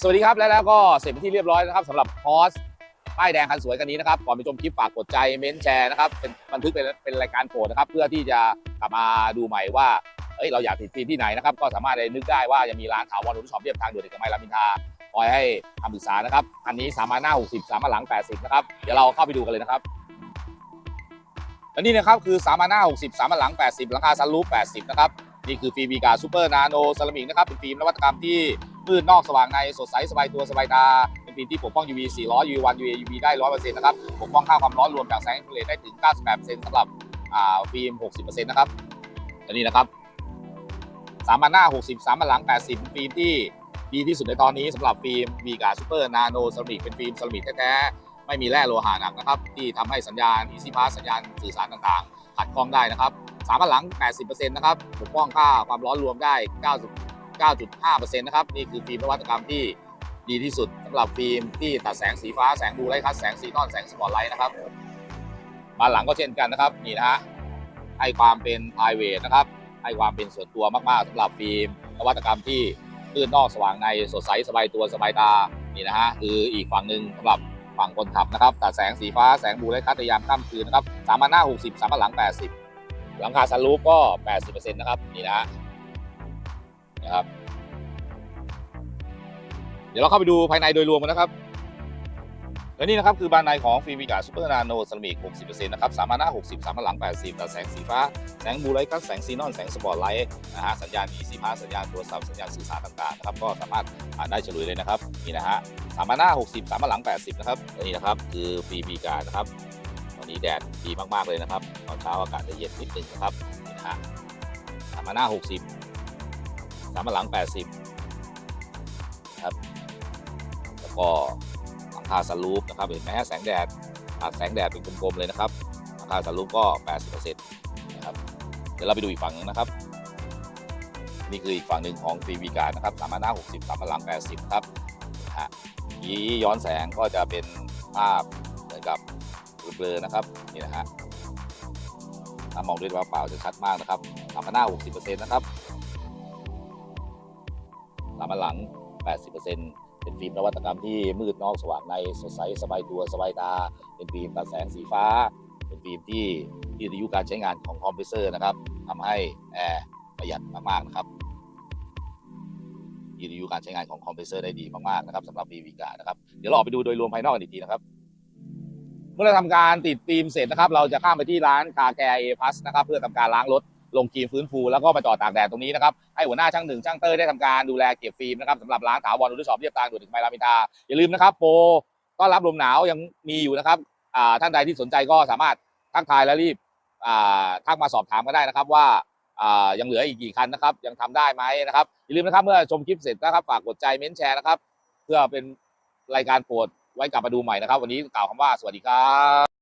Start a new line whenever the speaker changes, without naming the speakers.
สวัสดีครับและแล้วก็เสร็จเป็นที่เรียบร้อยนะครับสำหรับพอสป้ายแดงคันสวยกันนี้นะครับก่อนไปชมคลิปฝากกดใจเม้นแชร์นะครับเป็นบันทึกเป็นเป็นรายการโปรดนะครับ เพื่อที่จะกลับมาดูใหม่ว่าเอ้ยเราอยากติดฟิล์มที่ไหนนะครับ ก็สามารถได้นึกได้ว่ายังมีร้านถาวรรุ่นสอบเรียบทางด่วนเอกมัยรามอินทราคอยให้คำปรึกษานะครับอันนี้สามารถหน้า 60 สามารถหลัง 80 นะครับ เดี๋ยวเราเข้าไปดูกันเลยนะครับและนี่นะครับคือสามารถหน้า 60 สามารถหลัง 80 หลังคาซันรูป80 นะครับนี่คือฟิล์มวีกาซูเปอร์นาโนเซรามิกนะครับเป็นฟิล์มนวัตกรรมที่ มืดนอกสว่างในสดใสสบายตัวสบายตา เป็นฟิล์มที่ปกป้อง UV 400 UV1 UV UV ได้ 100%นะครับปกป้องค่าความร้อนรวมจากแสงอินฟราเรดได้ถึง 98%สำหรับฟิล์ม 60%นะครับอันนี้นะครับสามอันหน้า 60สามอันหลัง 80 ฟิล์มที่ดีที่สุดในตอนนี้สำหรับฟิล์มวีกาซูเปอร์นาโนเซรามิกเป็นฟิล์มเซรามิกแท้ๆไม่มีแร่โลหะหนักนะครับ ที่ทำให้สัญญาณ Easy Pass สัญญาณสื่อสารต่างๆขัดข้องได้นะครับสามอันหลัง 80%นะครับปกป้องค่าความร้อนรวมได้ 90 9.5%นะครับนี่คือฟิล์มนวัตกรรมที่ดีที่สุดสำหรับฟิล์มที่ตัดแสงสีฟ้าแสงบลูไลท์คัสแสงสีนอนแสงสปอตไลท์นะครับบานหลังก็เช่นกันนะครับนี่นะฮะให้ความเป็น p r i v a t นะครับให้ความเป็นส่วนตัวมากๆสำหรับฟิล์มนวัตกรรมที่มืดนนอกสว่างในสดใสสบายตัวสบายตานี่นะฮะคืออีกฝั่งหนึ่งสำหรับฝั่งคนขับนะครับตัดแสงสีฟ้าแสงบลูไลท์คัสในยามค่ำคืนนะครับสามพันหน้า60สามพันหลัง80หลังคาซันรูฟก็80%นะครับนี่นะฮะ นะครับ เดี๋ยวเราเข้าไปดูภายในโดยรวมกันนะครับ และนี่นะครับคือบานในของฟิล์มวิกาซูเปอร์นาโนเซามิก60%นะครับสามารถหน้า 60 สามารถหลัง 80ตัดแสงสีฟ้า แสงบูไลท์กัสแสงซีนอน แสงสปอร์ตไลท์นะฮะสัญญาณ Easy Pass สัญญาณโทรศัพท์สัญญาณสื่อสารต่างๆนะครับก็สามารถอ่านได้เฉลยเลยนะครับนี่นะฮะสามารถหน้า 60 สามารถหลัง 80 นะครับและนี่นะครับคือฟิล์มวิกานะครับวันนี้แดดดีมาก ๆ เลยนะครับ ตอนเช้าอากาศจะเย็นนิดนึงนะครับนี่นะฮะสามารถหน้า 60 สามาหลัง 80นะครับแล้วก็หลังคาสลูปนะครับเห็นไหมฮะแสงแดดตัดแสงแดดเป็นกลมๆเลยนะครับหลังคาสลูปก็ 80%นะครับเดี๋ยวเราไปดูอีกฝั่งหนึงนะครับ นี่คืออีกฝั่งหนึ่งของฟีวีการนะครับสามาหน้า 60สามาหลัง 80 ครับฮะยีย้อนแสงก็จะเป็นภาพเหมือนกับเบลอๆนะครับนี่นะฮะถ้ามองด้วยตาเปล่าจะชัดมากนะครับสามาหน้า 60%นะครับามาหลัง 80%เป็นฟิล์มนวัตกรรมที่มืดนอกสว่างในสดใสสบายตัวสบายตา เป็นฟิล์มตัดแสงสีฟ้า เป็นฟิล์มที่ยืดอายุการใช้งานของคอมเพรสเซอร์นะครับทำให้แอร์ประหยัดมากๆนะครับยืดอายุการใช้งานของคอมเพรสเซอร์ได้ดีมากๆนะครับสำหรับฟีวีกานะครับเดี๋ยวเราออกไปดูโดยรวมภายนอกกันอีกทีนะครับเมื่อเราทำการติดฟิล์มเสร็จนะครับ เราจะข้ามไปที่ร้านคาแกเอพัสนะครับ เพื่อทำการล้างรถ ลงครีมฟื้นฟูแล้วก็มาจอดตากแดดตรงนี้นะครับให้หัวหน้าช่างหนึ่งช่างเตอร์ได้ทำการดูแลเก็บฟิล์มนะครับสำหรับร้านถาวรอุตสอบเรียบทางด่วนถึงไมรามินทาอย่าลืมนะครับโปรต้อนรับลมหนาวยังมีอยู่นะครับท่านใดที่สนใจก็สามารถทักทายและรีบทักมาสอบถามก็ได้นะครับว่ายังเหลืออีกกี่คันนะครับ ยังทำได้ไหมนะครับอย่าลืมนะครับเมื่อชมคลิปเสร็จนะครับฝากกดใจเม้นแชร์นะครับ เพื่อเป็นรายการโปรดไว้กลับมาดูใหม่นะครับ วันนี้กล่าวคำว่าสวัสดีครับ